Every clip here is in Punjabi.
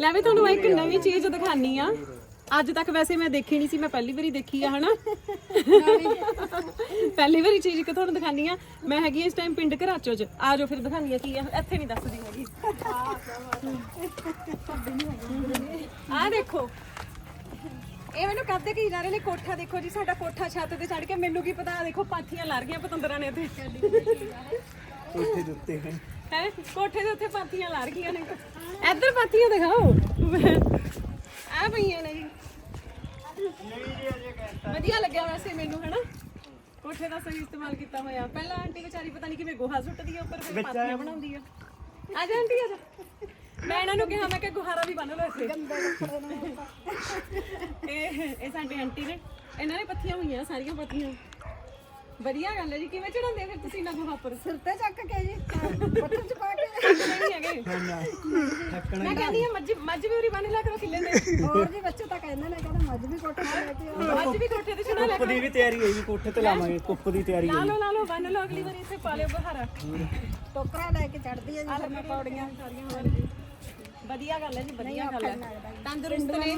ਲੈ ਵੀ ਤੁਹਾਨੂੰ ਇੱਕ ਨਵੀਂ ਚੀਜ਼ ਦਿਖਾਨੀ ਆ। ਅੱਜ ਤੱਕ ਵੈਸੇ ਮੈਂ ਦੇਖੀ ਨਹੀਂ ਸੀ, ਮੈਂ ਪਹਿਲੀ ਵਾਰੀ ਦੇਖੀ ਆ, ਹਨਾ? ਪਹਿਲੀ ਵਾਰੀ ਚੀਜ਼ ਕਿ ਤੁਹਾਨੂੰ ਦਿਖਾਨੀ ਆ। ਮੈਂ ਹੈਗੀ ਇਸ ਟਾਈਮ ਪਿੰਡ ਘਰਾਚੋ ਚ। ਆ ਜਾਓ ਫਿਰ ਦਿਖਾਨੀ ਆ ਕੀ ਆ। ਇੱਥੇ ਨਹੀਂ ਦੱਸਦੀ ਹੈਗੀ। ਆ ਦੇਖੋ। ਇਹ ਮੈਨੂੰ ਕਹਦੇ ਕਿ ਜਾ ਰਹੇ ਕੋਠਾ ਦੇਖੋ ਜੀ, ਸਾਡਾ ਕੋਠਾ ਛੱਤ ਤੇ ਚੜ ਕੇ ਮੈਨੂੰ ਕੀ ਪਤਾ, ਆਹ ਦੇਖੋ ਪਾਥੀਆਂ ਲੜ ਗਈਆਂ ਪਤੰਦਰਾਂ ਨੇ ਇੱਥੇ। ਕੋਠੇ ਦੇ ਉੱਤੇ ਹੈ ਹੈ ਕੋਠੇ ਦੇ ਉੱਤੇ ਪਾਥੀਆਂ ਲੜ ਗਈਆਂ ਨੇ। ਇੱਧਰ ਪਾਥੀਆਂ ਦਿਖਾਓ। ਆ ਪਈਆਂ ਨੇ ਜੀ। ਵਧੀਆ ਲੱਗਿਆ ਵੈਸੇ ਮੈਨੂੰ ਹੈਨਾ? ਕੋਠੇ ਦਾ ਸਹੀ ਇਸਤੇਮਾਲ ਕੀਤਾ ਹੋਇਆ। ਪਹਿਲਾਂ ਆਂਟੀ ਵਿਚਾਰੀ ਪਤਾ ਨਹੀਂ ਕਿਵੇਂ ਗੋਹਾ ਸੁੱਟਦੀ ਆ ਉੱਪਰ ਫਿਰ ਪਾਥੀਆਂ ਬਣਾਉਂਦੀ ਆ। ਆ ਜਾ ਆਂਟੀ ਆ ਜਾ। ਮੈਂ ਇਹਨਾਂ ਨੂੰ ਕਿਹਾ ਮੈਂ ਕਿ ਗੁਹਾਰਾ ਵੀ ਬੰਨ ਲਓ ਇੱਥੇ। ਇਹ ਇਹ ਸਾਡੇ ਆਂਟੀ ਨੇ। ਇਹਨਾਂ ਨੇ ਪੱਥੀਆਂ ਹੋਈਆਂ ਸਾਰੀਆਂ ਪੱਥੀਆਂ। ਵਧੀਆ ਗੱਲ ਹੈ ਜੀ। ਕਿਵੇਂ ਚੜਾਉਂਦੇ ਫਿਰ ਤੁਸੀਂ ਨਾ ਗੁਹਾ ਉੱਪਰ ਸਿਰ ਤੇ ਚੱਕ ਕੇ ਜੀ ਬੱਟਰ ਚ ਪਾ ਕੇ। ਨਹੀਂ ਹੈਗੇ। ਮੈਂ ਕਹਿੰਦੀ ਆ ਮੱਝ ਮੱਝ ਵੀ ਉਰੀ ਬੰਨ ਲਿਆ ਕਰੋ ਕਿੱਲੇ ਦੇ ਹੋਰ ਜੀ ਬੱਚੇ ਤਾਂ ਕਹਿੰਦੇ ਨੇ ਕਹਿੰਦੇ ਮੱਝ ਵੀ ਕੋਟੇ ਤੇ ਲੈ ਕੇ ਆਓ। ਮੱਝ ਵੀ ਕੋਠੇ ਤੇ ਚੜਾ ਲਿਆ ਕੁੱਪ ਦੀ ਵੀ ਤਿਆਰੀ ਹੈ ਜੀ ਕੋਠੇ ਤੇ ਲਾਵਾਂਗੇ ਕੁੱਪ ਦੀ ਤਿਆਰੀ ਲਾ ਲਓ ਲਾ ਲਓ ਬੰਨ ਲਓ ਅਗਲੀ ਵਾਰੀ ਇੱਥੇ ਪਾ ਲਿਓ ਬਹਾਰਾ। ਟੋਕਰਾ ਲੈ ਕੇ ਚੜਦੀ ਹੈ ਜੀ ਮੈਂ ਪੌੜੀਆਂ ਸਾਰੀਆਂ ਹੋਰ ਜੀ। ਵਧੀਆ ਗੱਲ ਹੈ ਜੀ ਵਧੀਆ ਗੱਲ ਹੈ। ਤੰਦਰੁਸਤ ਨੇ।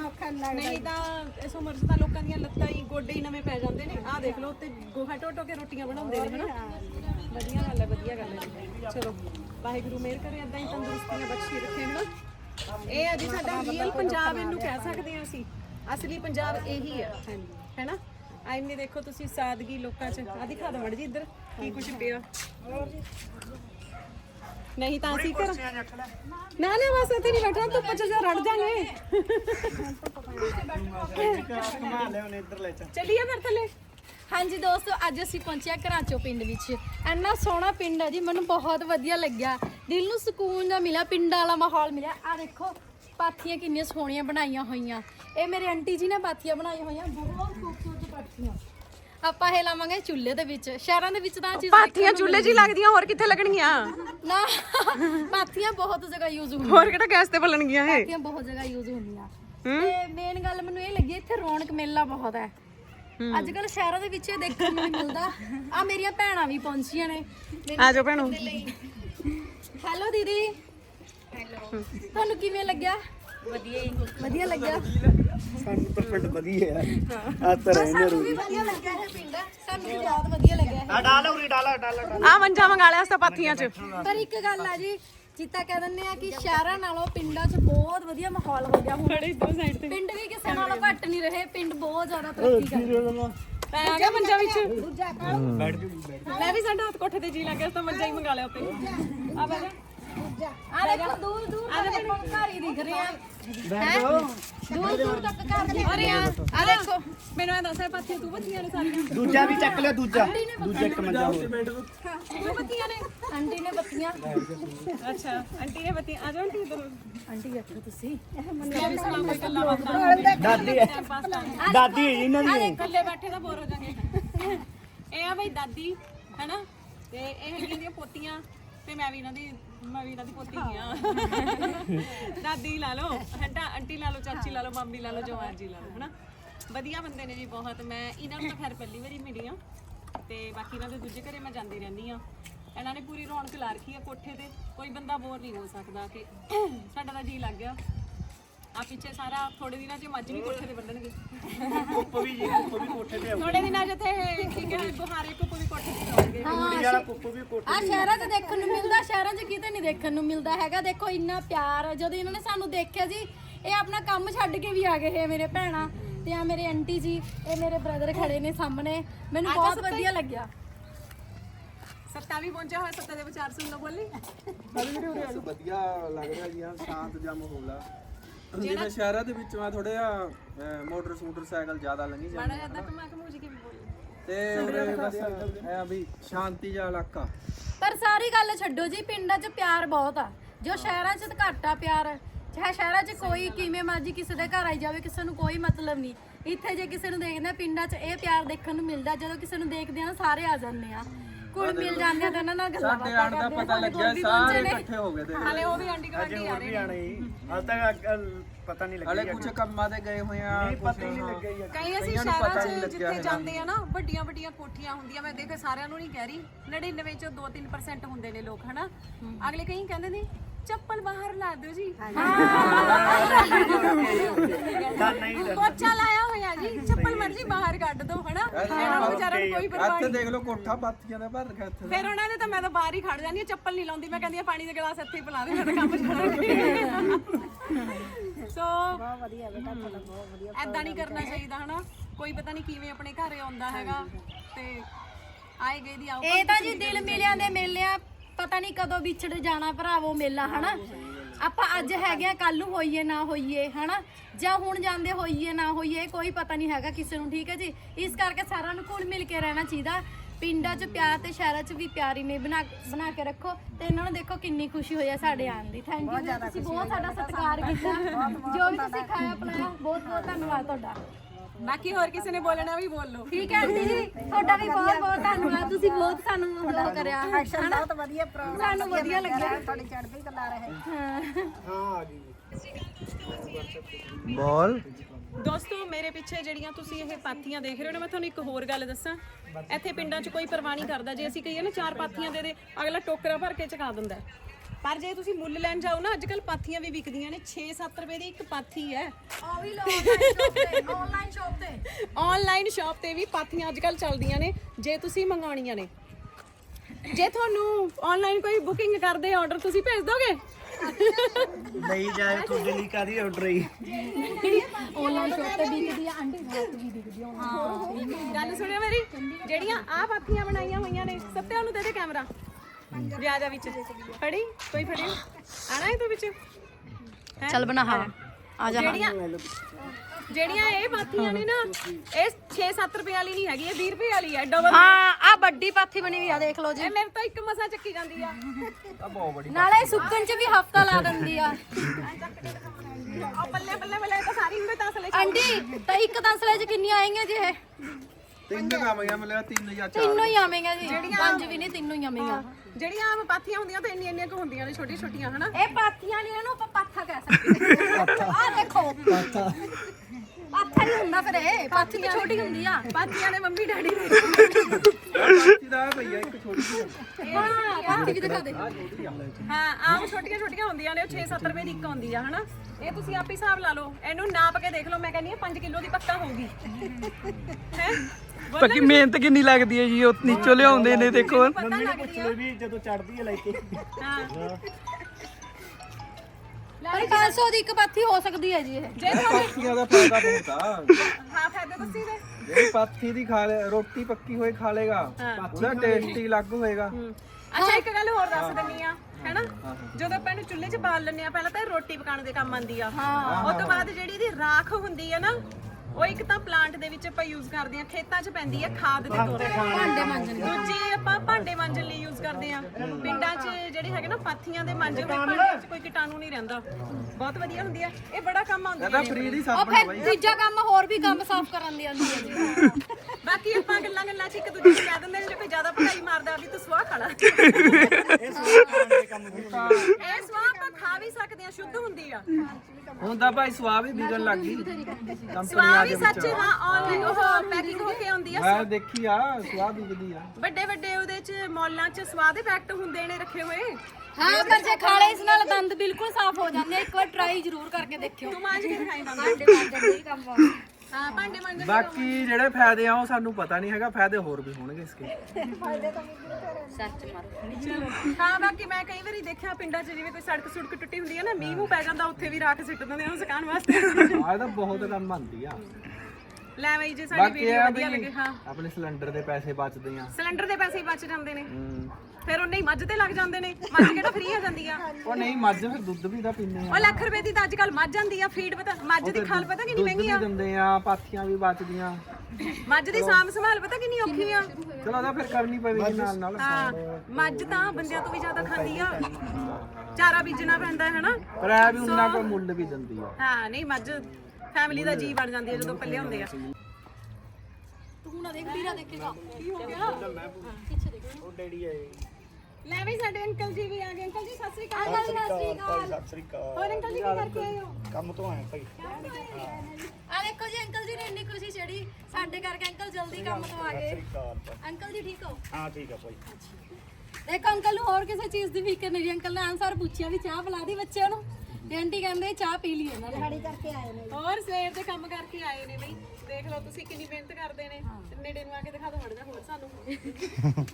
ਨਹੀਂ ਤਾਂ ਇਸ ਉਮਰ 'ਚ ਤਾਂ ਲੋਕਾਂ ਦੀਆਂ ਲੱਤਾਂ ਹੀ ਗੋਡੇ ਹੀ ਨਵੇਂ ਪੈ ਜਾਂਦੇ ਨੇ। ਆਹ ਦੇਖ ਲਓ ਉੱਤੇ ਗੋਹਾ ਟੋ ਟੋ ਕੇ ਰੋਟੀਆਂ ਬਣਾਉਂਦੇ ਨੇ ਹਨਾ? ਵਧੀਆ ਗੱਲ ਹੈ ਵਧੀਆ ਗੱਲ ਹੈ। ਚਲੋ ਵਾਹਿਗੁਰੂ ਮਿਹਰ ਕਰੇ ਏਦਾਂ ਹੀ ਤੰਦਰੁਸਤੀਆਂ ਬਖਸ਼ੀ ਰੱਖੇ ਹਨਾ? ਇਹ ਹੈ ਜੀ ਸਾਡਾ ਰੀਅਲ ਪੰਜਾਬ ਇਹਨੂੰ ਕਹਿ ਸਕਦੇ ਹਾਂ ਅਸੀਂ। ਅਸਲੀ ਪੰਜਾਬ ਇਹੀ ਹੈ ਹੈਨਾ? ਆਇਨੇ ਦੇਖੋ ਤੁਸੀਂ ਸਾਦਗੀ ਲੋਕਾਂ 'ਚ। ਆ ਦਿਖਾ ਦਵੜ ਜੀ ਇੱਧਰ ਕੀ ਕੁਝ ਪਿਆ। ਨਹੀਂ ਤਾਂ ਅਸੀਂ ਕਰ ਨਾ ਨਾ ਬਸ ਇੱਥੇ ਨਹੀਂ ਬੈਠਣਾ ਧੁੱਪ 'ਚ ਜਾ ਰੜ ਜਾਗੇ ਚੱਲੀਏ ਫਿਰ ਥੱਲੇ। ਹਾਂਜੀ ਦੋਸਤੋ ਅੱਜ ਅਸੀਂ ਪਹੁੰਚਿਆ ਘਰਾਚੋ ਪਿੰਡ ਵਿੱਚ। ਇੰਨਾ ਸੋਹਣਾ ਪਿੰਡ ਹੈ ਜੀ ਮੈਨੂੰ ਬਹੁਤ ਵਧੀਆ ਲੱਗਿਆ। ਦਿਲ ਨੂੰ ਸਕੂਨ ਜਿਹਾ ਮਿਲਿਆ ਪਿੰਡ ਵਾਲਾ ਮਾਹੌਲ ਮਿਲਿਆ। ਆ ਦੇਖੋ ਪਾਥੀਆਂ ਕਿੰਨੀਆਂ ਸੋਹਣੀਆਂ ਬਣਾਈਆਂ ਹੋਈਆਂ। ਇਹ ਮੇਰੇ ਆਂਟੀ ਜੀ ਨੇ ਪਾਥੀਆਂ ਬਣਾਈਆਂ ਹੋਈਆਂ ਬਹੁਤ ਖੂਬਸੂਰਤ ਪਾਥੀਆਂ। ਆਪਾਂ ਇਹ ਲਾਵਾਂਗੇ ਚੁੱਲ੍ਹੇ ਦੇ ਵਿੱਚ ਸ਼ਹਿਰਾਂ ਦੇ ਵਿੱਚ ਤਾਂ ਚੀਜ਼ ਪਾਥੀਆਂ ਚੁੱਲ੍ਹੇ 'ਚ ਹੀ ਲੱਗਦੀਆਂ ਹੋਰ ਕਿੱਥੇ ਲੱਗਣਗੀਆਂ? ਨਾ ਪਾਥੀਆਂ ਬਹੁਤ ਜਗ੍ਹਾ ਯੂਜ਼ ਹੁੰਦੀਆਂ। ਹੋਰ ਕਿਹੜਾ ਗੈਸ ਤੇ ਬਲਣਗੀਆਂ ਇਹ? ਪਾਥੀਆਂ ਬਹੁਤ ਜਗ੍ਹਾ ਯੂਜ਼ ਹੁੰਦੀਆਂ। ਤੇ ਮੇਨ ਗੱਲ ਮੈਨੂੰ ਇਹ ਲੱਗੀ ਇੱਥੇ ਰੌਣਕ ਮੇਲਾ ਬਹੁਤ ਹੈ। ਅੱਜ ਕੱਲ ਸ਼ਹਿਰਾਂ ਦੇ ਵਿੱਚ ਇਹ ਦੇਖਣ ਨੂੰ ਨਹੀਂ ਮਿਲਦਾ। ਆ ਮੇਰੀਆਂ ਭੈਣਾਂ ਵੀ ਪਹੁੰਚੀਆਂ ਨੇ। ਆ ਜਾਓ ਭੈਣੋ। ਹੈਲੋ ਦੀਦੀ। ਹੈਲੋ ਤੁਹਾਨੂੰ ਕਿਵੇਂ ਲੱਗਿਆ? ਵਧੀਆ ਵਧੀਆ ਲੱਗਿਆ? ਸਾਨੂੰ ਤਾਂ ਪਿੰਡ ਵਧੀਆ ਹੈ। ਆ ਤਾਂ ਰਹਿੰਦੇ ਸਾਨੂੰ ਵੀ ਵਧੀਆ ਲੱਗਿਆ ਇਹ ਪਿੰਡ। ਸਾਨੂੰ ਵੀ ਬਹੁਤ ਵਧੀਆ ਲੱਗਿਆ ਇਹ। ਆ ਡਾਲਾ ਉਰੀ ਡਾਲਾ ਡਾਲਾ ਡਾਲਾ। ਆ ਮੰਜਾ ਮੰਗਾ ਲਿਆ ਸਤਾ ਪਾਥੀਆਂ 'ਚ ਪਰ ਇੱਕ ਗੱਲ ਆ ਜੀ ਜਿੱਤਾ ਕਹਿ ਦਿੰਦੇ ਆ ਕਿ ਸ਼ਹਿਰਾਂ ਨਾਲੋਂ ਪਿੰਡਾਂ 'ਚ ਬਹੁਤ ਵਧੀਆ ਮਾਹੌਲ ਹੋ ਗਿਆ ਹੁਣ। ਪਿੰਡ ਵੀ ਕਿਸੇ ਨਾਲੋਂ ਘੱਟ ਨਹੀਂ ਰਹੇ ਪਿੰਡ ਬਹੁਤ ਜ਼ਿਆਦਾ ਤਰੱਕੀ ਕਰ ਰਹੇ। ਪੈ ਆ ਗਿਆ ਮੰਜਾ ਵਿੱਚ। ਦੂਜਾ। ਬੈਠ ਜੂ ਬੈਠ ਲੈ ਵੀ ਸਾਡਾ ਹੱਥ ਕੋਠੇ ਤੇ ਜੀ ਲੱਗ ਗਿਆ ਤਾਂ ਮੰਜਾ ਹੀ ਮੰਗਾ ਲਿਆ ਉੱਤੇ। ਆ ਬੈ ਜਾ। ਆ ਦੇਖੋ ਦੂਰ ਦੂਰ ਤੱਕ ਆਪਾਂ ਨੂੰ ਘਰ ਹੀ ਦਿਖ ਰਹੇ। ਹੈਂ? ਦੂਰ ਦੂਰ ਤੱਕ ਘਰ ਦਿਖ ਰਹੇ। ਆ। ਦੇਖੋ ਮੈਨੂੰ ਇਹ ਦੱਸ ਇਹ ਪਾਥੀਆਂ ਤੂੰ ਬੱਤੀਆਂ ਨੇ ਸਾਰੀਆਂ? ਦੂਜਾ ਵੀ ਚੱਕ ਲਿਆ ਦੂਜਾ। ਦੂਜਾ ਇੱਕ ਮੰਜਾ ਹੋਰ ਤੂੰ ਬੱਤੀਆਂ ਨੇ? ਆਂਟੀ ਨੇ ਬੱਤੀਆਂ ਅੱਛਾ ਆਂਟੀ ਨੇ ਬੱਤੀਆਂ ਆ ਜਾਓ ਆਂਟੀ ਇਧਰ। ਆਂਟੀ ਬੈਠੋ ਤੁਸੀਂ। ਮੈਂ ਵੀ ਸਲਾਮ ਕੋਈ ਗੱਲਾਂ ਬਾਤਾਂ ਦਾਦੀ ਹੈ। ਦਾਦੀ ਹੈ। ਜੀ ਇਹਨਾਂ ਦੀ। ਇਕੱਲੇ ਬੈਠੇ ਤਾਂ ਬੋਰ ਹੋ ਜਾਗੇ ਇਹ ਆ ਬਈ ਦਾਦੀ ਹੈਨਾ? ਤੇ ਇਹ ਹੈਗੀਆਂ ਦੀਆਂ ਪੋਤੀਆਂ ਤੇ ਮੈਂ ਵੀ ਇਹਨਾਂ ਦੀ ਮੈਂ ਵੀ ਇਹਨਾਂ ਦੀ ਪੋਤੀ ਆ। ਦਾਦੀ ਲਾ ਲਓ ਹੰਟਾ ਆਂਟੀ ਲਾ ਲਓ ਚਾਚੀ ਲਾ ਲਓ ਮੰਮੀ ਲਾ ਲਓ ਜੋ ਮਰਜ਼ੀ ਲਾ ਲਓ ਹਨਾ? ਵਧੀਆ ਬੰਦੇ ਨੇ ਜੀ ਬਹੁਤ। ਮੈਂ ਇਹਨਾਂ ਨੂੰ ਤਾਂ ਖੈਰ ਪਹਿਲੀ ਵਾਰੀ ਮਿਲੀ ਆ। ਤੇ ਬਾਕੀ ਇਹਨਾਂ ਦੇ ਦੂਜੇ ਘਰੇ ਮੈਂ ਜਾਂਦੀ ਰਹਿੰਦੀ ਆ। ਇਹਨਾਂ ਨੇ ਪੂਰੀ ਰੌਣਕ ਲਾ ਰੱਖੀ ਆ ਕੋਠੇ ਤੇ। ਕੋਈ ਬੰਦਾ ਬੋਰ ਨਹੀਂ ਹੋ ਸਕਦਾ ਕਿ ਸਾਡਾ ਤਾਂ ਜੀ ਲੱਗ ਗਿਆ। ਆ ਪਿੱਛੇ ਸਾਰਾ ਥੋੜੇ ਦਿਨਾਂ 'ਚ ਮੱਝ ਵੀ ਕੋਠੇ ਤੇ ਬੰਨਣਗੇ। ਕੁੱਪ ਵੀ ਜੀ ਕੁੱਪ ਵੀ ਕੋਠੇ ਤੇ ਥੋੜੇ ਦਿਨਾਂ 'ਚ ਤੇ ਠੀਕ ਹੈ ਗੁਹਾਰੇ ਕੁੱਪ ਵੀ ਕੋਠੇ ਤੇ ਜਾਣਗੇ ਕੁੜੀ ਵਾਲਾ ਕੁੱਪ ਵੀ ਕੋਠੇ ਆ ਸ਼ਹਿਰਾਂ 'ਚ ਦੇਖਣ ਨੂੰ ਕਿਤੇ ਨਹੀਂ ਦੇਖਣ ਨੂੰ ਮਿਲਦਾ ਹੈਗਾ। ਦੇਖੋ ਇੰਨਾ ਪਿਆਰ ਜਦੋਂ ਇਹਨਾਂ ਨੇ ਸਾਨੂੰ ਦੇਖਿਆ ਜੀ ਇਹ ਆਪਣਾ ਕੰਮ ਛੱਡ ਕੇ ਵੀ ਆ ਗਏ ਇਹ ਮੇਰੇ ਭੈਣਾਂ ਤੇ ਆ ਮੇਰੇ ਆਂਟੀ ਜੀ ਇਹ ਮੇਰੇ ਬ੍ਰਦਰ ਖੜੇ ਨੇ ਸਾਹਮਣੇ। ਮੈਨੂੰ ਬਹੁਤ ਵਧੀਆ ਲੱਗਿਆ। ਸੱਤਾ ਵੀ ਪਹੁੰਚਿਆ ਹੋਇਆ ਸੱਤਾ ਦੇ ਵਿਚਾਰ ਸੁਣ ਲਓ ਬੋਲੀ। ਵਧੀਆ ਲੱਗ ਰਿਹਾ ਜੀ ਆ ਸ਼ਾਂਤ ਜਿਹਾ ਮਾਹੌਲ ਆ। ਜਿਵੇਂ ਸ਼ਹਿਰਾਂ ਦੇ ਵਿੱਚ ਮੈਂ ਥੋੜਾ ਜਿਹਾ ਮੋਟਰ ਸਕੂਟਰ ਜ਼ਿਆਦਾ ਲੰਘੀ ਬੜਾ ਜਾਂਦੇ ਜ਼ਿਆਦਾ ਕਮਾ ਕਮੂ ਜੀ ਕਿਵੇਂ ਬੋਲੀ? ਤੇ ਉਰੇ ਬਸ ਇਹ ਆ ਵੀ ਸ਼ਾਂਤੀ ਜਿਹਾ ਇਲਾਕਾ। ਪਰ ਸਾਰੀ ਗੱਲ ਛੱਡੋ ਜੀ ਪਿੰਡਾਂ 'ਚ ਪਿਆਰ ਬਹੁਤ ਆ। ਜੋ ਸ਼ਹਿਰਾਂ 'ਚ ਤਾਂ ਘੱਟ ਆ ਪਿਆਰ। ਚਾਹੇ ਸ਼ਹਿਰਾਂ 'ਚ ਕੋਈ ਕਿਵੇਂ ਮਰਜ਼ੀ ਕਿਸੇ ਦੇ ਘਰ ਆਈ ਜਾਵੇ ਕਿਸੇ ਨੂੰ ਕੋਈ ਮਤਲਬ ਨਹੀਂ। ਇੱਥੇ ਜੇ ਕਿਸੇ ਨੂੰ ਦੇਖਦੇ ਆ ਪਿੰਡਾਂ 'ਚ ਇਹ ਪਿਆਰ ਦੇਖਣ ਨੂੰ ਮਿਲਦਾ ਜਦੋਂ ਕਿਸੇ ਨੂੰ ਦੇਖਦੇ ਆ ਸਾਰੇ ਆ ਜਾਂਦੇ ਆ। ਕੁਲ ਮਿਲ ਜਾਂਦੇ ਆ ਤੇ ਉਹਨਾਂ ਨਾਲ ਗੱਲਾਂ ਸਾਡੇ ਆੜ ਦਾ ਪਤਾ ਲੱਗਿਆ ਸਾਰੇ ਨੇ। ਇਕੱਠੇ ਹੋ ਗਏ ਤੇ। ਹਾਲੇ ਉਹ ਵੀ ਆਂਟੀ ਗਵਾਂਢੀ ਆ ਰਹੇ ਵੀ ਆਣਾ ਜੀ। ਹਾਲ ਤੱਕ ਪਤਾ ਨਹੀਂ ਹਲੇ ਲੱਗਿਆ ਕੁਝ ਕੰਮਾਂ ਤੇ ਗਏ ਹੋਏ ਆ ਪਤਾ ਹੀ ਨਹੀਂ ਹਾਂ। ਲੱਗਿਆ ਕਈ ਅਸੀਂ ਨੂੰ ਸ਼ਹਿਰਾਂ 'ਚ ਜਿੱਥੇ। ਜਾਂਦੇ ਆ ਨਾ ਵੱਡੀਆਂ ਵੱਡੀਆਂ ਕੋਠੀਆਂ ਹੁੰਦੀਆਂ ਮੈਂ ਦੇਖ ਸਾਰਿਆਂ ਨੂੰ ਨਹੀਂ ਕਹਿ ਰਹੀ। 99 ਚੋਂ 2-3% ਹੁੰਦੇ ਨੇ ਲੋਕ ਹਨਾ? ਅਗਲੇ ਕਈ ਕਹਿੰਦੇ ਨੇ ਚੱਪਲ ਬਾਹਰ ਲਾ ਦਿਓ ਜੀ। ਤਾਂ ਨਹੀਂ ਪੋਚਾ ਲਾਇਆ ਚੱਪਲ ਮਰਜ਼ੀ ਬਾਹਰ ਕੱਢ ਦੋ ਹਨਾ? ਇਹਨਾਂ ਨੂੰ ਵਿਚਾਰਿਆਂ ਨੂੰ ਕੋਈ ਪਰਵਾਹ ਇੱਥੇ ਨਹੀਂ। ਦੇਖ ਲਓ ਕੋਠਾ ਪਾਥੀਆਂ ਦਾ ਭਰ ਰੱਖਿਆ ਇੱਥੇ ਫਿਰ ਉਹਨਾਂ ਨੇ ਤਾਂ ਮੈਂ ਤਾਂ ਬਾਹਰ ਹੀ ਖੜ ਜਾਂਦੀ ਹਾਂ ਚੱਪਲ ਨਹੀਂ ਲਾਉਂਦੀ। ਮੈਂ ਕਹਿੰਦੀ ਹਾਂ ਪਾਣੀ ਦੇ ਗਲਾਸ ਇੱਥੇ ਹੀ ਪਿਲਾ ਦੇ ਮੈਂ ਤਾਂ ਕੰਮ ਛੱਡਾਂਗੀ ਸੋ ਬਹੁਤ ਵਧੀਆ ਬੇਟਾ ਤੁਹਾਡਾ ਬਹੁਤ ਵਧੀਆ ਐਦਾਂ ਨਹੀਂ ਕਰਨਾ ਚਾਹੀਦਾ ਹਨਾ? ਕੋਈ ਪਤਾ ਨਹੀਂ ਕਿਵੇਂ ਆਪਣੇ ਘਰੇ ਆਉਂਦਾ ਹੈਗਾ ਤੇ ਆਏ ਗਏ ਦੀ ਆਓ ਇਹ ਤਾਂ ਜੀ ਦਿਲ ਮਿਲਿਆਂ ਦੇ ਮੇਲਿਆਂ ਪਤਾ ਨਹੀਂ ਕਦੋਂ ਵਿਛੜ ਜਾਣਾ ਭਰਾਵੋ ਮੇਲਾ ਹਨਾ? ਆਪਾਂ ਅੱਜ ਹੈਗੇ ਆ ਕੱਲ ਨੂੰ ਹੋਈਏ ਨਾ ਹੋਈਏ ਹਨਾ? ਜਾਂ ਹੁਣ ਜਾਂਦੇ ਹੋਈਏ ਨਾ ਹੋਈਏ ਕੋਈ ਪਤਾ ਨਹੀਂ ਹੈਗਾ ਕਿਸੇ ਨੂੰ ਠੀਕ ਹੈ ਜੀ? ਇਸ ਕਰਕੇ ਸਾਰਿਆਂ ਨੂੰ ਘੁਲ ਮਿਲ ਕੇ ਰਹਿਣਾ ਚਾਹੀਦਾ। ਪਿੰਡਾਂ 'ਚ ਪਿਆਰ ਤੇ ਸ਼ਹਿਰਾਂ 'ਚ ਵੀ ਪਿਆਰ ਹੀ ਨੇ ਬਣਾ ਬਣਾ ਕੇ ਰੱਖੋ ਤੇ ਇਹਨਾਂ ਨੂੰ ਦੇਖੋ ਕਿੰਨੀ ਖੁਸ਼ੀ ਹੋਈ ਹੈ ਸਾਡੇ ਆਉਣ ਦੀ। ਥੈਂਕ ਯੂ ਤੁਸੀਂ ਬਹੁਤ ਸਾਡਾ ਸਤਿਕਾਰ ਕੀਤਾ। ਜੋ ਵੀ ਤੁਸੀਂ ਖਾਇਆ ਪਿਲਾਇਆ ਬਹੁਤ ਬਹੁਤ ਧੰਨਵਾਦ ਤੁਹਾਡਾ। ਬਾਕੀ ਹੋਰ ਕਿਸੇ ਨੇ ਬੋਲਣਾ ਵੀ ਬੋਲ ਲਓ। ਠੀਕ ਹੈ ਆਂਟੀ ਜੀ ਤੁਹਾਡਾ ਵੀ ਬਹੁਤ ਬਹੁਤ ਧੰਨਵਾਦ ਤੁਸੀਂ ਬਹੁਤ ਸਾਨੂੰ ਉਹ ਕਰਿਆ ਐਕਸ਼ਨ ਬਹੁਤ ਵਧੀਆ ਪ੍ਰੋਗਰਾਮ ਸਾਨੂੰ ਵਧੀਆ ਲੱਗਿਆ। ਤੁਹਾਡੀ ਚੜ੍ਹਦੀ ਕਲਾ ਰਹੇ। ਹਾਂ ਬੋਲ। ਦੋਸਤੋ ਮੇਰੇ ਪਿੱਛੇ ਜਿਹੜੀਆਂ ਤੁਸੀਂ ਇਹ ਪਾਥੀਆਂ ਦੇਖ ਰਹੇ ਹੋ ਨਾ ਮੈਂ ਤੁਹਾਨੂੰ ਇੱਕ ਹੋਰ ਗੱਲ ਦੱਸਾਂ। ਇੱਥੇ ਪਿੰਡਾਂ 'ਚ ਕੋਈ ਪਰਵਾਹ ਨਹੀਂ ਕਰਦਾ ਜੇ ਅਸੀਂ ਕਹੀਏ ਨਾ ਚਾਰ ਪਾਥੀਆਂ ਦੇ ਦੇ ਅਗਲਾ ਟੋਕਰਾ ਭਰ ਕੇ ਚਕਾ ਦਿੰਦਾ ਹੈ। ਪਰ ਜੇ ਤੁਸੀਂ ਮੁੱਲ ਲੈਣ ਜਾਓ ਨਾ ਅੱਜਕੱਲ ਪਾਥੀਆਂ ਵੀ ਵਿਕਦੀਆਂ ਨੇ 6-7 ਰੁਪਏ ਦੀ ਇੱਕ ਪਾਥੀ ਹੈ। ਉਹ ਵੀ ਲੋ ਸ਼ਾਪ ਤੇ ਆਨਲਾਈਨ ਸ਼ਾਪ ਤੇ। ਆਨਲਾਈਨ ਸ਼ਾਪ ਤੇ ਵੀ ਪਾਥੀਆਂ ਅੱਜਕੱਲ ਚੱਲਦੀਆਂ ਨੇ ਜੇ ਤੁਸੀਂ ਮੰਗਾਉਣੀਆਂ ਨੇ। ਜੇ ਤੁਹਾਨੂੰ ਆਨਲਾਈਨ ਕੋਈ ਬੁਕਿੰਗ ਕਰਦੇ ਆਰਡਰ ਤੁਸੀਂ ਭੇਜ ਦੋਗੇ? ਨਹੀਂ ਜਾਏ ਤੁਹਾਡੇ ਲਈ ਕਾਦੀ ਆਰਡਰ ਹੀ ਆਨਲਾਈਨ ਸ਼ਾਪ ਤੇ ਵਿਕਦੀ ਆ ਆਂਟੀ ਵੀ ਵਿਕਦੀ ਆ ਗੱਲ ਸੁਣਿਓ ਮੇਰੀ ਜਿਹੜੀਆਂ ਆ ਪਾਥੀਆਂ ਬਣਾਈਆਂ ਹੋਈਆਂ ਨੇ ਸੱਤਿਆ ਨੂੰ ਦੇ ਦੇ ਕੈਮਰਾ। ਵਿਆਜਾ ਵਿੱਚ। ਫੜੀ ਕੋਈ ਫੜੀ? ਆਣਾ ਇਹ ਤੋਂ ਵਿੱਚ ਚੱਲ ਬਣਾ ਹਾਂ। ਆ ਜਾ। ਜਿਹੜੀਆਂ ਜਿਹੜੀਆਂ ਇਹ ਪਾਥੀਆਂ ਨੇ ਨਾ ਇਹ 6-7 ਰੁਪਏ ਵਾਲੀ ਨਹੀਂ ਹੈਗੀ ਇਹ 20 ਰੁਪਏ ਵਾਲੀ ਹੈ ਡਬਲ ਹਾਂ ਆ ਵੱਡੀ ਪਾਥੀ ਬਣੀ ਹੋਈ ਆ ਦੇਖ ਲਓ ਜੀ। ਇਹ ਮੇਰੇ ਤੋਂ ਇੱਕ ਮਸਾ ਚੱਕੀ ਜਾਂਦੀ ਆ। ਆ ਬਹੁਤ ਬੜੀ ਨਾਲੇ ਸੁੱਕਣ ਚ ਵੀ ਹਫਤਾ ਲਾ ਦਿੰਦੀ ਆ। ਉਹ ਬੱਲੇ ਬੱਲੇ ਬੱਲੇ ਇਹ ਤਾਂ ਸਾਰੀ ਹੁੰਦੇ ਤਾਂ ਅਸਲੇ ਆਂਟੀ ਤਾਂ ਇੱਕ ਤਸਲੇ ਚ ਕਿੰਨੀਆਂ ਆਏਗੀਆਂ ਜੀ ਇਹ? ਤਿੰਨ ਕੰਮ ਗਿਆ ਮਿਲਿਆ ਤਿੰਨ ਜਾਂ ਚਾਰ। ਤਿੰਨੋਂ ਹੀ ਆਵੇਂਗਾ ਜੀ। ਪੰਜ ਵੀ ਨਹੀਂ ਤਿੰਨੋਂ ਹੀ ਆਵੇਂਗਾ ਜਿਹੜੀਆਂ ਆਮ ਪਾਥੀਆਂ ਹੁੰਦੀਆਂ ਤਾਂ ਇੰਨੀਆਂ ਇੰਨੀਆਂ ਕੁ ਹੁੰਦੀਆਂ ਨੇ ਛੋਟੀਆਂ ਛੋਟੀਆਂ ਹਨਾ? ਇਹ ਪਾਥੀਆਂ ਨਹੀਂ ਇਹਨੂੰ ਆਪਾਂ ਪਾਥਾ ਕਹਿ ਸਕਦੇ। ਆ ਦੇਖੋ। ਪਾਥਾ। ਪਾਥਾ ਨਹੀਂ ਹੁੰਦਾ ਫਿਰ ਇਹ ਪਾਥੀ ਤਾਂ ਛੋਟੀ ਹੁੰਦੀ ਆ। ਪਾਥੀਆਂ ਦੇ ਮੰਮੀ ਡੈਡੀ ਨੇ। ਪਾਥੀ ਦਾ ਭਈਆ ਇੱਕ ਛੋਟੀ ਜਿਹੀ ਹਾਂ ਪਾਥੀ ਵੀ ਦਿਖਾ ਦੇ। ਹਾਂ ਆਮ ਛੋਟੀਆਂ ਛੋਟੀਆਂ ਹੁੰਦੀਆਂ ਨੇ ਉਹ 6-7 ਰੁਪਏ ਦੀ ਇੱਕ ਆਉਂਦੀ ਆ ਹਨਾ? ਇਹ ਤੁਸੀਂ ਆਪ ਹੀ ਹਿਸਾਬ ਲਾ ਲਓ। ਇਹਨੂੰ ਨਾਪ ਕੇ ਦੇਖ ਲਓ ਮੈਂ ਕਹਿੰਦੀ ਆ 5 ਕਿਲੋ ਦੀ ਪੱਕਾ ਹੋਊਗੀ। ਹੈ? ਬਾਕੀ ਮਿਹਨਤ ਕਿੰਨੀ ਲੱਗਦੀ ਹੈ ਜੀ ਉਹ ਨੀਚੋਂ ਲਿਆਉਂਦੇ ਨੇ ਦੇਖੋ। ਪਤਾ ਮੰਮੀ ਨੂੰ ਲੱਗ ਪੁੱਛ ਲਓ ਵੀ ਜਦੋਂ ਚੜਦੀ ਹੈ ਲੈ ਕੇ। ਹਾਂ। ਪਰ 500 ਦੀ ਇੱਕ ਪਾਥੀ ਹੋ ਸਕਦੀ ਹੈ ਜੀ ਇਹ। ਜੇ ਤੁਹਾਨੂੰ ਪਾਥੀਆਂ ਦਾ ਫਾਇਦਾ ਬਹੁਤ ਆ। ਹਾਂ ਫਾਇਦੇ ਦੱਸੀ ਦੇ। ਜਿਹੜੀ ਪਾਥੀ ਦੀ ਖਾ ਲੈ ਰੋਟੀ ਪੱਕੀ ਹੋਈ ਖਾ ਲੇਗਾ। ਉਹਦਾ ਟੇਸਟ ਹੀ ਅਲੱਗ ਹੋਏਗਾ। ਅੱਛਾ ਇੱਕ ਗੱਲ ਹੋਰ ਦੱਸ ਦਿੰਨੀ ਆ ਹੈਨਾ? ਜਦੋਂ ਆਪਾਂ ਇਹਨੂੰ ਚੁੱਲ੍ਹੇ 'ਚ ਬਾਲ ਲੈਂਦੇ ਆ ਪਹਿਲਾਂ ਤਾਂ ਇਹ ਰੋਟੀ ਪਕਾਉਣ ਦੇ ਕੰਮ ਆਉਂਦੀ ਆ। ਉਸ ਤੋਂ ਬਾਅਦ ਜਿਹੜੀ ਇਹਦੀ ਰਾਖ ਹੁੰਦੀ ਆ ਨਾ ਉਹ ਇੱਕ ਤਾਂ ਪਲਾਂਟ ਦੇ ਵਿੱਚ ਆਪਾਂ ਯੂਜ਼ ਕਰਦੇ ਆ ਖੇਤਾਂ 'ਚ ਪੈਂਦੀ ਆ ਖਾਦ ਦੇ ਤੌਰ ਤੇ। ਭਾਂਡੇ ਮਾਂਜਣ ਦੂਜੀ ਆਪਾਂ ਭਾਂਡੇ ਮਾਂਜਣ ਲਈ ਯੂਜ਼ ਕਰਦੇ ਆ ਪਿੰਡਾਂ 'ਚ ਜਿਹੜੇ ਹੈਗੇ ਨਾ ਪਾਥੀਆਂ ਦੇ ਮਾਂਜੇ ਹੋਏ ਭਾਂਡਿਆਂ 'ਚ ਕੋਈ ਕੀਟਾਣੂ ਨਹੀਂ ਰਹਿੰਦਾ। ਬਹੁਤ ਵਧੀਆ ਹੁੰਦੀ ਆ। ਇਹ ਬੜਾ ਕੰਮ ਆਉਂਦੀ ਇਹਦਾ ਆ ਫਰੀ ਦੀ ਉਹ ਸਾਬਣ ਫਿਰ ਤੀਜਾ ਕੰਮ ਹੋਰ ਵੀ ਕੰਮ ਸਾਫ਼ ਕਰਨ ਦੀ ਆਉਂਦੀ ਹੈ ਜੀ। ਬਾਕੀ ਆਪਾਂ ਗੱਲਾਂ ਗੱਲਾਂ 'ਚ ਇੱਕ ਦੂਜੇ ਨੂੰ ਕਹਿ ਦਿੰਦੇ ਨੇ ਜੇ ਕੋਈ ਜ਼ਿਆਦਾ ਭਕਾਈ ਮਾਰਦਾ ਵੀ ਤੂੰ ਸਵਾਹ ਖਾ ਲੈ। ਇਹ ਸਾਰੇ ਖਾਣ ਦੇ ਕੰਮ ਦੀ ਇਹ ਸਵਾਹ ਆਪਾਂ ਖਾ ਵੀ ਸਕਦੇ ਆ ਸ਼ੁੱਧ ਹੁੰਦੀ ਆ। ਹੁੰਦਾ ਭਾਈ ਸਵਾਦ ਵੀ ਵਿਗਣ ਲੱਗ ਗਈ। ਸਵਾਹ ਵੀ ਦੇ ਸੱਚ ਵਿੱਚ ਹਾਂ ਆਨਲਾਈਨ ਉਹ ਪੈਕਿੰਗ ਹੋ ਕੇ ਆਉਂਦੀ ਆ ਮੈਂ ਦੇਖੀ ਆ ਸਵਾਦ ਵਿਗਦੀ ਆ। ਵੱਡੇ ਵੱਡੇ ਉਹਦੇ ਚ ਮੌਲਾਂ ਚ ਸਵਾਦ ਦੇ ਪੈਕਟ ਹੁੰਦੇ ਨੇ ਰੱਖੇ ਹੋਏ। ਹਾਂ ਪਰ ਜੇ ਖਾ ਲਏ ਇਸ ਨਾਲ ਦੰਦ ਬਿਲਕੁਲ ਸਾਫ਼ ਹੋ ਜਾਂਦੇ ਆ। ਇੱਕ ਵਾਰ ਟਰਾਈ ਜ਼ਰੂਰ ਕਰਕੇ ਦੇਖਿਓ। ਤੂੰ ਮਾਂਜ ਕੇ ਦਿਖਾਈ ਭਾਂਡੇ ਹਾਂ ਭਾਂਡੇ ਮਾਂਜ ਬਾਕੀ ਜਿਹੜੇ ਫਾਇਦੇ ਆ ਉਹ ਸਾਨੂੰ ਪਤਾ ਨਹੀਂ ਹੈਗਾ ਫਾਇਦੇ ਹੋਰ ਵੀ ਹੋਣਗੇ ਇਸਕੇ ਹਾਂ ਬਾਕੀ ਮੈਂ ਕਈ ਵਾਰੀ ਦੇਖਿਆ ਪਿੰਡਾਂ 'ਚ ਜਿਵੇਂ ਕੋਈ ਸੜਕ ਸੁੜਕ ਟੁੱਟੀ ਹੁੰਦੀ ਹੈ ਨਾ ਮੀਂਹ ਮੂੰਹ ਪੈ ਜਾਂਦਾ ਉੱਥੇ ਵੀ ਰਾਖ ਸਿੱਟ ਦਿੰਦੇ ਆ ਉਹਨੂੰ ਸੁਕਾਉਣ ਵਾਸਤੇ। ਆਹ ਤਾਂ ਬਹੁਤ ਕੰਮ ਆਉਂਦੀ ਆ। ਲੈ ਬਈ ਜੇ ਸਾਡੀ ਬਾਕੀ ਇਹ ਵੀਡੀਓ ਆ ਵਧੀਆ ਵੀ ਲੱਗੇ ਹਾਂ। ਆਪਣੇ ਸਿਲੰਡਰ ਦੇ ਪੈਸੇ ਬਚਦੇ ਆ। ਸਿਲੰਡਰ ਦੇ ਪੈਸੇ ਹੀ ਬਚ ਜਾਂਦੇ ਨੇ। ਹਮ, ਫਿਰ ਉਹਨੇ ਹੀ ਮੱਝ ਤੇ ਲੱਗ ਜਾਂਦੇ ਨੇ। ਮੱਝ ਕਿਹੜਾ ਫ੍ਰੀ ਆ ਜਾਂਦੀ ਆ? ਉਹ ਨਹੀਂ ਮੱਝ ਫਿਰ ਦੁੱਧ ਵੀ ਤਾਂ ਪੀਂਦੇ ਆ। ਉਹ ਲੱਖ ਰੁਪਏ ਦੀ ਤਾਂ ਅੱਜ ਕੱਲ ਮੱਝ ਜਾਂਦੀ ਆ ਫੀਡ ਪਤਾ ਮੱਝ ਦੀ ਖਾਲ ਪਤਾ ਕਿੰਨੀ ਦੁੱਧ ਮਹਿੰਗੀ ਵੀ ਆ? ਦਿੰਦੇ ਆ ਪਾਥੀਆਂ ਵੀ ਬਚਦੀਆਂ। ਮੱਝ ਦੀ ਸਾਂਭ ਸੰਭਾਲ ਪਤਾ ਕਿੰਨੀ ਔਖੀ ਆ? ਚਲੋ ਉਹਦਾ ਫਿਰ ਕਰਨੀ ਪਵੇਗੀ ਨਾਲ ਨਾਲ। ਹਾਂ ਮੱਝ ਤਾਂ ਬੰਦਿਆਂ ਤੋਂ ਵੀ ਜ਼ਿਆਦਾ ਖਾਂਦੀ ਆ। ਚਾਰਾ ਬੀਜਣਾ ਪੈਂਦਾ ਹੈ ਹਨਾ? ਪਰ ਇਹ ਵੀ ਉਹਨਾਂ ਕੋਲ ਮੁੱਲ ਵੀ ਦਿੰਦੀ ਆ। ਹਾਂ ਨਹੀਂ ਮੱਝ ਫੈਮਿਲੀ ਦਾ ਜੀ ਬਣ ਜਾਂਦੀ ਹੈ ਜਦੋਂ ਪੱਲੇ ਹੁੰਦੇ ਆ। ਤੂੰ ਨਾ ਦੇਖ ਵੀਰਾ ਦੇਖੇਗਾ। ਕੀ ਹੋ ਗਿਆ? ਉਹ ਡੈਡੀ ਆਏ। ਲੈ ਵੀ ਸਾਡੇ ਅੰਕਲ ਜੀ ਵੀ ਆ ਗਏ। ਅੰਕਲ ਜੀ ਸਤਿ ਸ੍ਰੀ ਅਕਾਲ। ਭਾਈ ਸਤਿ ਸ੍ਰੀ ਅਕਾਲ। ਹੋਰ ਅੰਕਲ ਜੀ ਕੀ ਕਰਕੇ ਆਏ ਹੋ? ਕੰਮ ਤੋਂ ਆਏ ਭਾਈ। ਆ ਦੇਖੋ ਜੀ ਅੰਕਲ ਜੀ ਨੇ ਇੰਨੀ ਖੁਸ਼ੀ ਛੜੀ। ਸਾਡੇ ਕਰਕੇ ਅੰਕਲ ਜਲਦੀ ਕੰਮ ਤੋਂ ਆ ਗਏ। ਸ੍ਰੀ ਅਕਾਲ ਭਾਈ। ਅੰਕਲ ਜੀ ਠੀਕ ਹੋ? ਹਾਂ ਠੀਕ ਆ ਭਾਈ। ਇੱਕ ਅੰਕਲ ਨੂੰ ਹੋਰ ਕਿਸੇ ਚੀਜ਼ ਦੀ ਫਿਕਰ ਨਹੀਂ ਜੀ। ਅੰਕਲ ਨੇ ਆਨਸਰ ਪੁੱਛਿਆ ਵੀ ਚਾਹ ਪਿਲਾ ਦੀ ਬੱਚਿਆਂ ਨੂੰ। ਤੇ ਆਂਟੀ ਕਹਿੰਦੇ ਚਾਹ ਪੀ ਲਈ ਇਹਨਾਂ ਨੇ। ਦਿਹਾੜੀ ਕਰਕੇ ਆਏ ਨੇ ਹੋਰ ਸਵੇਰ ਦੇ ਕੰਮ ਕਰਕੇ ਆਏ ਨੇ ਬਈ। ਦੇਖ ਲਓ ਤੁਸੀਂ ਕਿੰਨੀ ਮਿਹਨਤ ਕਰਦੇ ਨੇ। ਨੇੜੇ ਨੂੰ ਆ ਕੇ ਦਿਖਾ ਦਿਓ ਮੜ ਜਾ ਹੋਰ ਸਾਨੂੰ।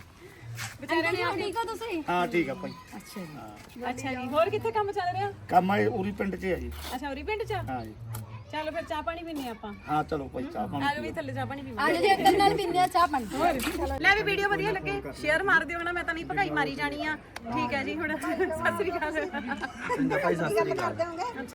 ਵਿਚਾਰੇ ਨੇ ਠੀਕ ਹੋ ਤੁਸੀਂ? ਹਾਂ ਠੀਕ ਆ ਭਾਈ। ਅੱਛਾ ਜੀ। ਅੱਛਾ ਜੀ ਹੋਰ ਕਿੱਥੇ ਕੰਮ ਚੱਲ ਰਿਹਾ? ਕੰਮ ਆ ਉਰੀ ਪਿੰਡ 'ਚ ਹੈ ਜੀ। ਅੱਛਾ ਉਰੀ ਪਿੰਡ ਚ? ਹਾਂ ਜੀ। ਚਲੋ ਫਿਰ ਚਾਹ ਪਾਣੀ ਪੀਨੇ ਆਪਾਂ। ਹਾਂ ਚਲੋ ਭਾਈ ਚਾਹ ਪਾਣੀ ਆ ਜਾਓ ਵੀ ਥੱਲੇ ਚਾਹ ਪਾਣੀ ਪੀਵਾਂ ਅੱਜ ਜੀ ਅੰਕਲ ਨਾਲ ਪੀਂਦੇ ਆ ਚਾਹ ਪਾਣੀ ਲੈ ਵੀ ਵੀਡੀਓ ਵਧੀਆ ਲੱਗੇ। ਸ਼ੇਅਰ ਮਾਰ ਦਿਓ ਹਨਾ ਮੈਂ ਤਾਂ ਨਹੀਂ ਭਗਾਈ ਮਾਰੀ ਜਾਣੀ ਆ। ਠੀਕ ਹੈ ਜੀ ਹੁਣ ਸਤਿ ਸ੍ਰੀ ਅਕਾਲ। ਚੰਗਾ ਭਾਈ ਸਤਿ ਸ੍ਰੀ ਅਕਾਲ।